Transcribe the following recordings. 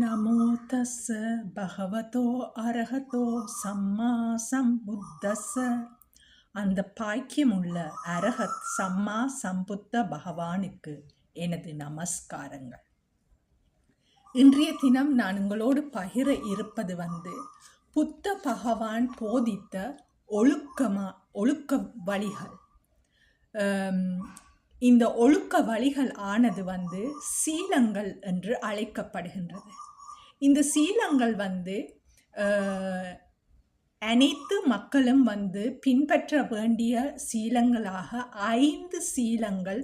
நமோ தஸ்ஸ பகவதோ அரகதோ சம்மா சம்புத்தஸ்ஸ அந்த பாக்கியம் உள்ள அரகத் சம்மா சம்புத்த பகவானுக்கு எனது நமஸ்காரங்கள். இன்றைய தினம் நான் உங்களோடு பகிர இருப்பது வந்து புத்த பகவான் போதித்த ஒழுக்கமா ஒழுக்க வழிகள். இந்த ஒழுக்க வழிகள் ஆனது வந்து சீலங்கள் என்று அழைக்கப்படுகின்றது. இந்த சீலங்கள் வந்து அனைத்து மக்களும் வந்து பின்பற்ற வேண்டிய சீலங்களாக ஐந்து சீலங்கள்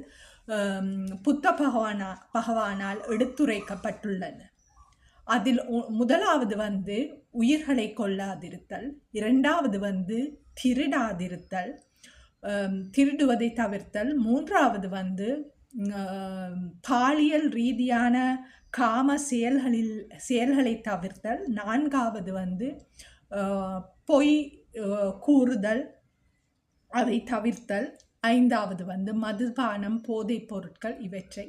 புத்த பகவானா பகவானால் எடுத்துரைக்கப்பட்டுள்ளன. அதில் முதலாவது வந்து உயிர்களை கொல்லாதிருத்தல் இரண்டாவது வந்து திருடாதிருத்தல் திருடுவதை தவிர்த்தல். மூன்றாவது வந்து பாலியல் ரீதியான காம செயல்களில் செயல்களை தவிர்த்தல். நான்காவது வந்து பொய் கூறுதல். அதை தவிர்த்தல். ஐந்தாவது வந்து மதுபானம் போதைப் பொருட்கள் இவற்றை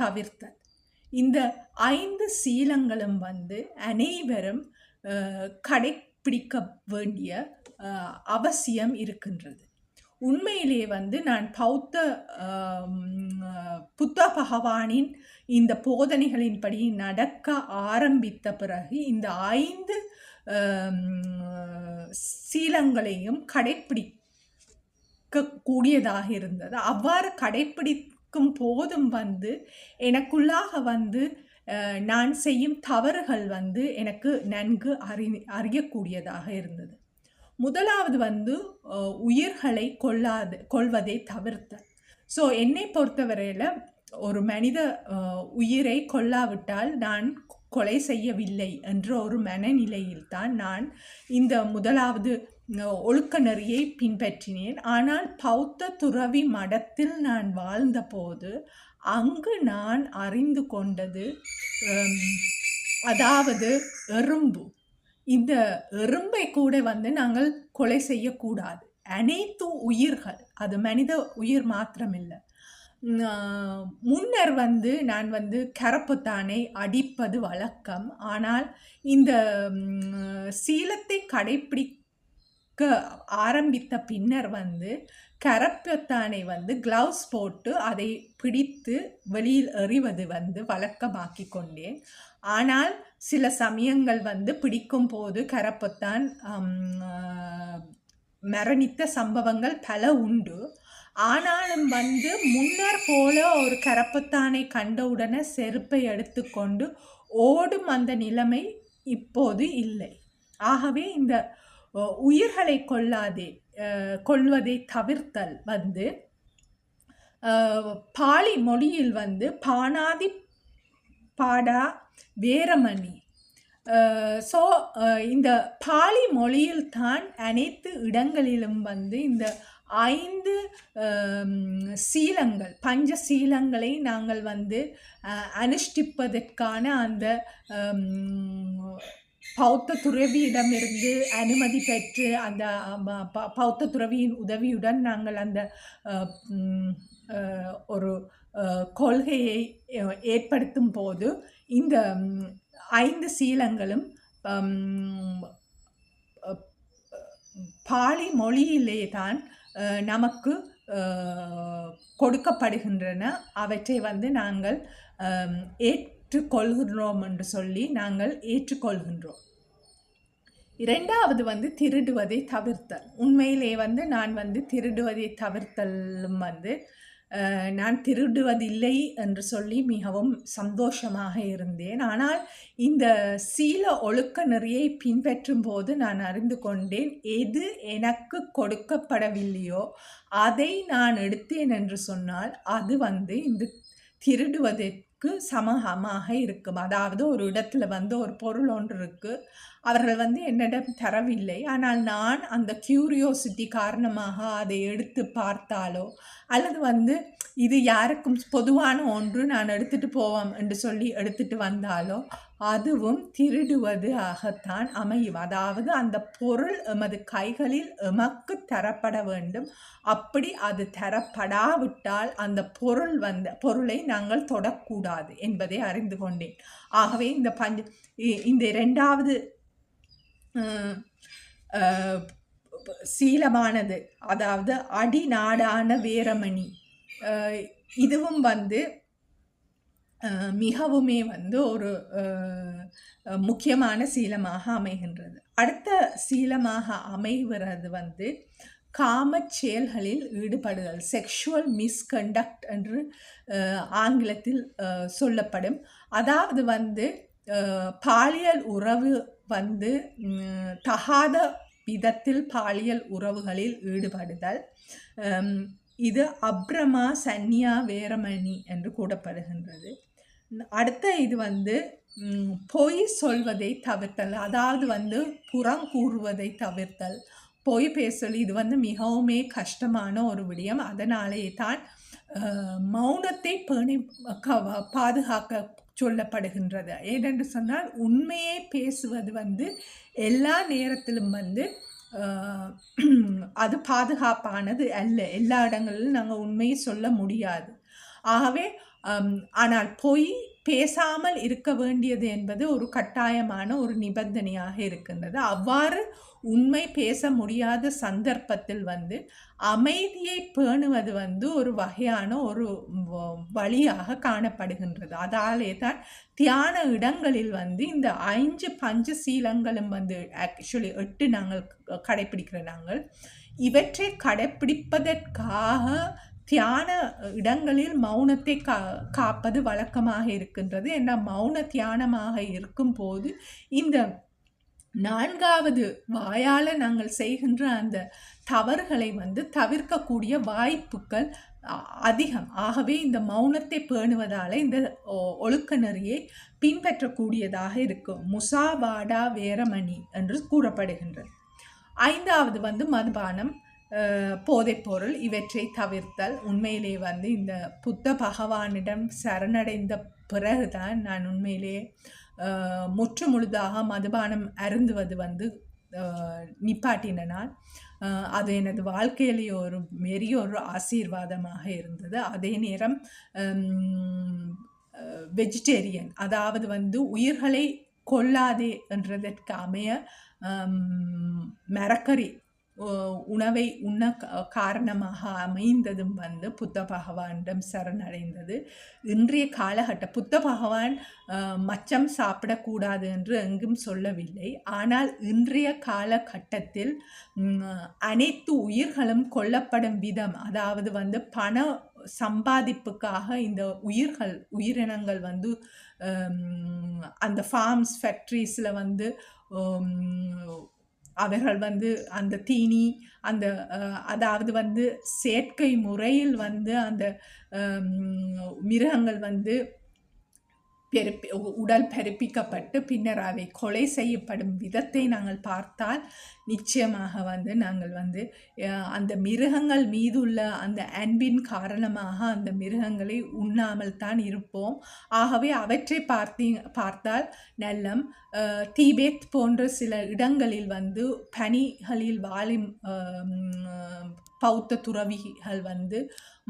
தவிர்த்தல். இந்த ஐந்து சீலங்களும் வந்து அனைவரும் கடைப்பிடிக்க வேண்டிய அவசியம் இருக்கின்றது. உண்மையிலேயே வந்து நான் பௌத்த புத்த பகவானின் இந்த போதனைகளின்படி நடக்க ஆரம்பித்த பிறகு இந்த ஐந்து சீலங்களையும் கடைப்பிடிக்கக்கூடியதாக இருந்தது. அவ்வாறு கடைப்பிடிக்கும் போதும் வந்து எனக்குள்ளாக வந்து நான் செய்யும் தவறுகள் வந்து எனக்கு நன்கு அறி அறியக்கூடியதாக இருந்தது. முதலாவது வந்து உயிர்களை கொள்ளாது கொள்வதை தவிர்த்தல் ஸோ என்னை பொறுத்தவரையில் ஒரு மனித உயிரை கொல்லாவிட்டால் நான் கொலை செய்யவில்லை என்ற ஒரு மனநிலையில்தான் நான் இந்த முதலாவது ஒழுக்க நெறியை பின்பற்றினேன். ஆனால் பௌத்த துறவி மடத்தில் நான் வாழ்ந்தபோது அங்கு நான் அறிந்து கொண்டது அதாவது எறும்பு. இந்த எறும்பை கூட வந்து நாங்கள் கொலை செய்யக்கூடாது. அனைத்து உயிர்கள் அது மனித உயிர் மாத்திரமில்லை. முன்னர் வந்து நான் வந்து கரப்புத்தானை அடிப்பது வழக்கம். ஆனால் இந்த சீலத்தை கடைப்பிடிக்க ஆரம்பித்த பின்னர் வந்து கரப்பத்தானை வந்து கிளவுஸ் போட்டு அதை பிடித்து வெளியில் எறிவது வந்து வழக்கமாக்கி கொண்டேன். ஆனால் சில சமயங்கள் வந்து பிடிக்கும் போது கரப்பத்தான் மரணித்த சம்பவங்கள் பல உண்டு. ஆனாலும் வந்து முன்னர் போல ஒரு கரப்பத்தானை கண்டவுடனே செருப்பை எடுத்துக்கொண்டு ஓடும் அந்த நிலைமை இப்போது இல்லை. ஆகவே இந்த உயிர்களை கொள்ளாதே கொள்வதை தவிர்த்தல் வந்து பாலி மொழியில் வந்து பானாதி பாடா வேரமணி ஸோ இந்த பாலி மொழியில் தான் அனைத்து இடங்களிலும் வந்து இந்த ஐந்து சீலங்கள் பஞ்ச சீலங்களை நாங்கள் வந்து அனுஷ்டிப்பதற்கான அந்த பௌத்த துறவியிடமிருந்து அனுமதி பெற்று அந்த ப- பௌத்த துறவியின் உதவியுடன் நாங்கள் அந்த ஒரு கொள்கையை ஏற்படுத்தும் போது இந்த ஐந்து சீலங்களும் பாலி மொழியிலே தான் நமக்கு கொடுக்கப்படுகின்றன. அவற்றை வந்து நாங்கள் ஏற்றுக்கொள்கிறோம் ஏற்றுக்கொள்கின்றோம் என்று சொல்லி நாங்கள் ஏற்றுக்கொள்கின்றோம். இரண்டாவது வந்து திருடுவதை தவிர்த்தல். உண்மையிலே வந்து நான் வந்து திருடுவதை தவிர்த்தலும் வந்து நான் திருடுவதில்லை என்று சொல்லி மிகவும் சந்தோஷமாக இருந்தேன். ஆனால் இந்த சீல ஒழுக்க நெறியை பின்பற்றும் போது நான் அறிந்து கொண்டேன் எது எனக்கு கொடுக்கப்படவில்லையோ அதை நான் எடுத்தேன் என்று சொன்னால் அது வந்து இந்த திருடுவதை க்கு சமமாக இருக்கும். அதாவது ஒரு இடத்துல வந்து ஒரு பொருள் ஒன்று இருக்குது அவர்கள் வந்து என்னிடம் தரவில்லை. ஆனால் நான் அந்த கியூரியோசிட்டி காரணமாக அதை எடுத்து பார்த்தாலோ அல்லது வந்து இது யாருக்கும் பொதுவான ஒன்று நான் எடுத்துட்டு போவோம் என்று சொல்லி எடுத்துகிட்டு வந்தாலோ அதுவும் திருடுவது ஆகத்தான் அமையும். அதாவது அந்த பொருள் எமது கைகளில் எமக்கு தரப்பட வேண்டும். அப்படி அது தரப்படாவிட்டால் அந்த பொருள் வந்த பொருளை நாங்கள் தொடக்கூடாது என்பதை அறிந்து கொண்டேன். ஆகவே இந்த பஞ்ச இ- இந்த இரண்டாவது சீலமானது அதாவது அடிநாடான வீரமணி இதுவும் வந்து மிகவுமே வந்து ஒரு முக்கியமான சீலமாக அமைகின்றது. அடுத்த சீலமாக அமைகிறது வந்து காமச் செயல்களில் ஈடுபடுதல் செக்ஷுவல் மிஸ்கண்டக்ட் என்று ஆங்கிலத்தில் சொல்லப்படும். அதாவது வந்து பாலியல் உறவு வந்து தகாத விதத்தில் பாலியல் உறவுகளில் ஈடுபடுதல் இது அப்ரமா சன்னியா வேரமணி என்று கூறப்படுகின்றது. அடுத்த இது வந்து பொய் சொல்வதை தவிர்த்தல். அதாவது வந்து புறம் கூறுவதை தவிர்த்தல். பொய் பேசல் இது வந்து மிகவுமே கஷ்டமான ஒரு விடயம். அதனாலே தான் மௌனத்தை பேணி க- பாதுகாக்க சொல்லப்படுகின்றது. ஏனென்று சொன்னால் உண்மையை பேசுவது வந்து எல்லா நேரத்திலும் வந்து அது பாதுகாப்பானது அல்ல. எல்லா இடங்களிலும் நாங்கள் உண்மையை சொல்ல முடியாது. ஆகவே Um, ஆனால் பொய் பேசாமல் இருக்க வேண்டியது என்பது ஒரு கட்டாயமான ஒரு நிபந்தனையாக இருக்கின்றது. அவ்வாறு உண்மை பேச முடியாத சந்தர்ப்பத்தில் வந்து அமைதியை பேணுவது வந்து ஒரு வகையான ஒரு வ- வழியாக காணப்படுகின்றது. அதாலே தான் தியான இடங்களில் வந்து இந்த ஐந்து பஞ்ச சீலங்களும் வந்து ஆக்சுவலி எட்டு நாங்கள் க- கடைப்பிடிக்கிற நாங்கள் இவற்றை கடைப்பிடிப்பதற்காக தியான இடங்களில் மௌனத்தை கா காப்பது வழக்கமாக இருக்கின்றது. ஏன்னா மௌன தியானமாக இருக்கும்போது இந்த நான்காவது வாயால் நாங்கள் செய்கின்ற அந்த தவறுகளை வந்து தவிர்க்கக்கூடிய வாய்ப்புகள் அதிகம். ஆகவே இந்த மௌனத்தை பேணுவதால் இந்த ஒ- ஒழுக்க நெறியை பின்பற்றக்கூடியதாக இருக்கும். முசாவாடா வேரமணி என்று கூறப்படுகின்றது. ஐந்தாவது வந்து மதுபானம். போதைப்பொருள் இவற்றை தவிர்த்தல் உண்மையிலே வந்து இந்த புத்த பகவானிடம் சரணடைந்த பிறகுதான் நான் உண்மையிலே முற்று முழுதாக மதுபானம் அருந்துவது வந்து அஹ், நிப்பாட்டின நான் அது எனது வாழ்க்கையிலே ஒரு பெரிய ஒரு ஆசீர்வாதமாக இருந்தது. அதே நேரம் வெஜிடேரியன் அதாவது வந்து உயிர்களை கொல்லாதே என்றதற்கு அமைய மரக்கறி உணவை உண்ண க- காரணமாக அமைந்ததும் வந்து புத்த பகவானிடம் சரணடைந்தது. இன்றைய காலகட்ட புத்த பகவான் மச்சம் சாப்பிடக்கூடாது என்று எங்கும் சொல்லவில்லை. ஆனால் இன்றைய காலகட்டத்தில் அனைத்து உயிர்களும் கொல்லப்படும் விதம் அதாவது வந்து பண சம்பாதிப்புக்காக இந்த உயிர்கள் உயிரினங்கள் வந்து அந்த ஃபார்ம்ஸ் ஃபேக்ட்ரிஸில் வந்து அவர்கள் வந்து அந்த தீனி அந்த அதாவது வந்து செயற்கை முறையில் வந்து அந்த மிருகங்கள் வந்து பெருப்பி உ- உடல் பெருப்பிக்கப்பட்டு பின்னர் அவை கொலை செய்யப்படும் விதத்தை நாங்கள் பார்த்தால் நிச்சயமாக வந்து நாங்கள் வந்து அந்த மிருகங்கள் மீதுள்ள அந்த அன்பின் காரணமாக அந்த மிருகங்களை உண்ணாமல் தான் இருப்போம். ஆகவே அவற்றை பார்த்தீ பார்த்தால் நல்லம் தீபேத் போன்ற சில இடங்களில் வந்து பனிகளில் வாழும் பௌத்த துறவிகள் வந்து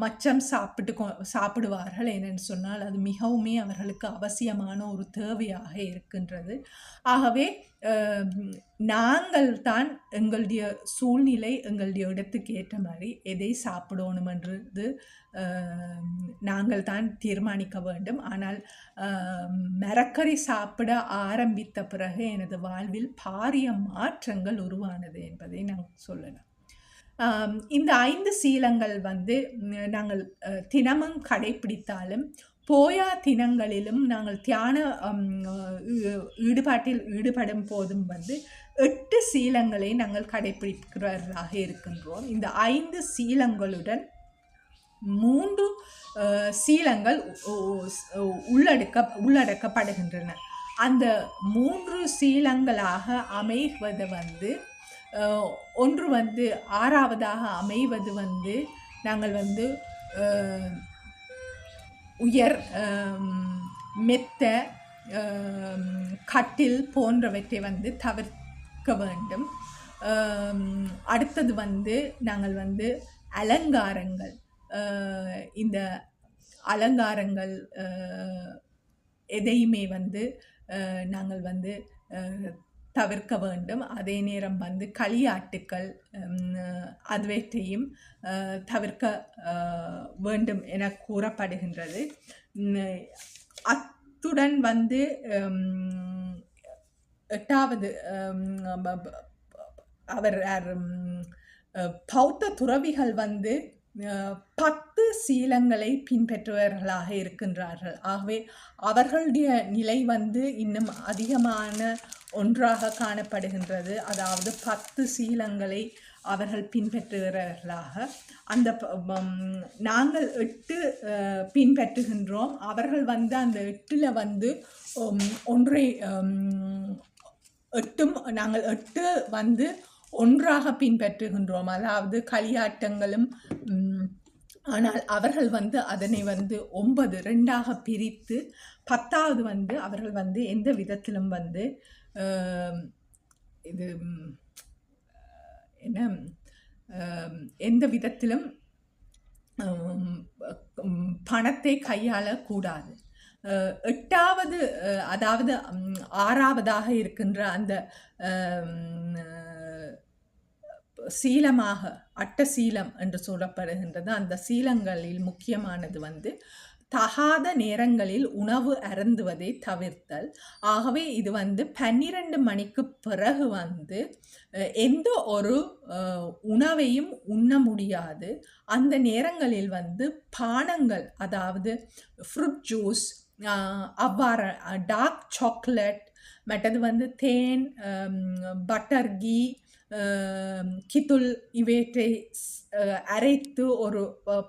மச்சம் சாப்பிட்டு சாப்பிடுவார்கள் என்னென்னு சொன்னால் அது மிகவுமே அவர்களுக்கு அவசியமான ஒரு தேவையாக இருக்கின்றது. ஆகவே நாங்கள் தான் எங்களுடைய சூழ்நிலை எங்களுடைய இடத்துக்கு ஏற்ற மாதிரி எதை சாப்பிடணுமென்றது நாங்கள் தான் தீர்மானிக்க வேண்டும். ஆனால் மரக்கறி சாப்பிட ஆரம்பித்த பிறகு எனது வாழ்வில் பாரிய மாற்றங்கள் உருவானது என்பதை நான் சொல்லலாம் இந்த ஐந்து சீலங்கள் வந்து நாங்கள் தினமும் கடைப்பிடித்தாலும் போயா தினங்களிலும் நாங்கள் தியான ஈடுபாட்டில் ஈடுபடும் போதும் வந்து எட்டு சீலங்களை நாங்கள் கடைப்பிடிக்கிறவர்களாக இருக்கின்றோம். இந்த ஐந்து சீலங்களுடன் மூன்று சீலங்கள் உள்ளடக்க உள்ளடக்கப்படுகின்றன. அந்த மூன்று சீலங்களாக அமைவது வந்து ஒன்று வந்து ஆறாவதாக அமைவது வந்து நாங்கள் வந்து உயர் மெத்த கட்டில் போன்றவற்றை வந்து தவிர்க்க வேண்டும். அடுத்தது வந்து நாங்கள் வந்து அலங்காரங்கள். இந்த அலங்காரங்கள் எதையுமே வந்து நாங்கள் வந்து தவிர்க்க வேண்டும். அதே நேரம் வந்து களியாட்டுக்கள் அதுவற்றையும் தவிர்க்க வேண்டும் என கூறப்படுகின்றது. அத்துடன் வந்து எட்டாவது அவர் பௌத்த துறவிகள் வந்து பத்து சீலங்களை பின்பற்றுபவர்களாக இருக்கின்றார்கள். ஆகவே அவர்களுடைய நிலை வந்து இன்னும் அதிகமான ஒன்றாக காணப்படுகின்றது. அதாவது பத்து சீலங்களை அவர்கள் பின்பற்றுகிறவர்களாக அந்த ப- நாங்கள் எட்டு பின்பற்றுகின்றோம். அவர்கள் வந்து அந்த எட்டில் வந்து ஒன்றை எட்டும் நாங்கள் எட்டு வந்து ஒன்றாக பின்பற்றுகின்றோம். அதாவது களியாட்டங்களும் ஆனால் அவர்கள் வந்து அதனை வந்து ஒன்பது ரெண்டாக பிரித்து பத்தாவது வந்து அவர்கள் வந்து எந்த விதத்திலும் வந்து இது என்ன எந்த விதத்திலும் பணத்தை கையாளக்கூடாது. எட்டாவது அதாவது ஆறாவதாக இருக்கின்ற அந்த சீலமாக அட்ட சீலம் என்று சொல்லப்படுகின்றது. அந்த சீலங்களில் முக்கியமானது வந்து தகாத நேரங்களில் உணவு அருந்துவதை தவிர்த்தல். ஆகவே இது வந்து பன்னிரண்டு மணிக்கு பிறகு வந்து எந்த ஒரு உணவையும் உண்ண முடியாது. அந்த நேரங்களில் வந்து பானங்கள் அதாவது ஃப்ரூட் ஜூஸ் அவ்வாறு டார்க் சாக்லேட் மற்றது வந்து தேன் பட்டர் கீ கித்துள் இவற்றை அரைத்து ஒரு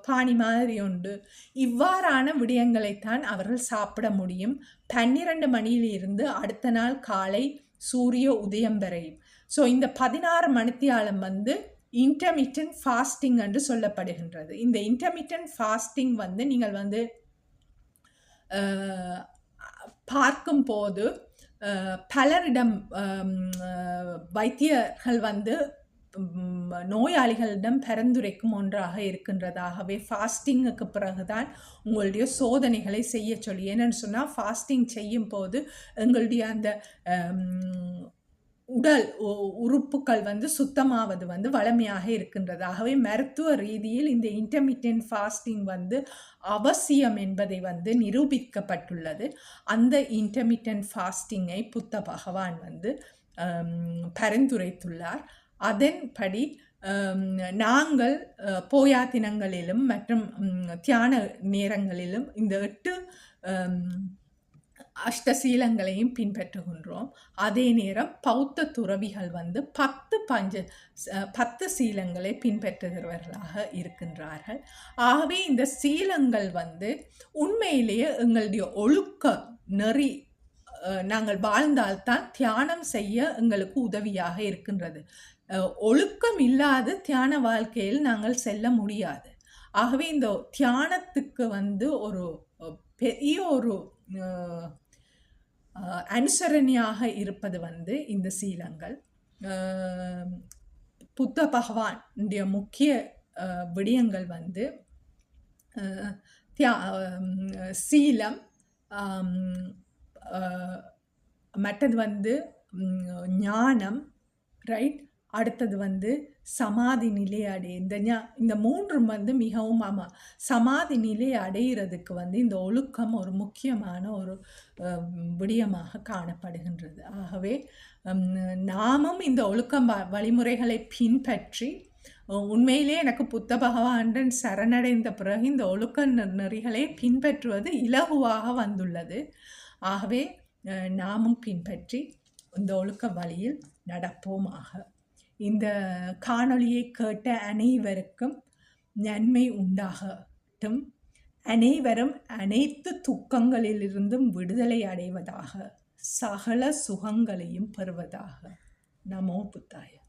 பாணி மாதிரி உண்டு இவ்வாறான விடயங்களைத்தான் அவர்கள் சாப்பிட முடியும் பன்னிரண்டு மணியிலிருந்து அடுத்த நாள் காலை சூரிய உதயம் வரையும் ஸோ இந்த பதினாறு மணித்தியாலம் வந்து இன்டர்மிட்டன்ட் ஃபாஸ்டிங் என்று சொல்லப்படுகின்றது இந்த இன்டர்மிட்டன்ட் ஃபாஸ்டிங் வந்து நீங்கள் வந்து பார்க்கும்போது பலரிடம் வைத்தியர்கள் வந்து நோயாளிகளிடம் பரிந்துரைக்கும் ஒன்றாக இருக்கின்றதாகவே ஃபாஸ்டிங்குக்கு பிறகுதான் உங்களுடைய சோதனைகளை செய்ய சொல்லி. என்னன்னு சொன்னால் ஃபாஸ்டிங் செய்யும் போது எங்களுடைய அந்த உடல் உ- உறுப்புகள் வந்து சுத்தமாவது வந்து வளமையாக இருக்கின்றது. ஆகவே மருத்துவ ரீதியில் இந்த இன்டர்மீடியன்ட் ஃபாஸ்டிங் வந்து அவசியம் என்பதை வந்து நிரூபிக்கப்பட்டுள்ளது. அந்த இன்டர்மீடியன்ட் ஃபாஸ்டிங்கை புத்த பகவான் வந்து பரிந்துரைத்துள்ளார். அதன்படி நாங்கள் போயா தினங்களிலும் மற்றும் தியான நேரங்களிலும் இந்த எட்டு அஷ்டசீலங்களையும் பின்பற்றுகின்றோம். அதே நேரம் பௌத்த துறவிகள் வந்து பத்து பஞ்ச பத்து சீலங்களை பின்பற்றுகிறவர்களாக இருக்கின்றார்கள். ஆகவே இந்த சீலங்கள் வந்து உண்மையிலேயே எங்களுடைய ஒழுக்க நெறி நாங்கள் வாழ்ந்தால்தான் தியானம் செய்ய எங்களுக்கு உதவியாக இருக்கின்றது. ஒழுக்கம் இல்லாத தியான வாழ்க்கையில் நாங்கள் செல்ல முடியாது. ஆகவே இந்த தியானத்துக்கு வந்து ஒரு பெரிய ஒரு அனுசரணையாக இருப்பது வந்து இந்த சீலங்கள். புத்த பகவானுடைய முக்கிய விடயங்கள் வந்து தியா சீலம் மற்றது வந்து ஞானம் ரைட் அடுத்தது வந்து சமாதி நிலை அடை. இந்த ஞா இந்த மூன்றும் வந்து மிகவும் ஆமாம் சமாதி நிலை அடையிறதுக்கு வந்து இந்த ஒழுக்கம் ஒரு முக்கியமான ஒரு விடயமாக காணப்படுகின்றது. ஆகவே நாமும் இந்த ஒழுக்கம் வ- வழிமுறைகளை பின்பற்றி உண்மையிலே எனக்கு புத்த பகவானுடன் சரணடைந்த பிறகு இந்த ஒழுக்க நெறிகளை பின்பற்றுவது இலகுவாக வந்துள்ளது. ஆகவே நாமும் பின்பற்றி இந்த ஒழுக்க வழியில் நடப்போமாக இந்த காணொளியை கேட்ட அனைவருக்கும் நன்மை உண்டாகட்டும். அனைவரும் அனைத்து துக்கங்களிலிருந்தும் விடுதலை அடைவதாக சகல சுகங்களையும் பெறுவதாக. நமோ புத்தாயம்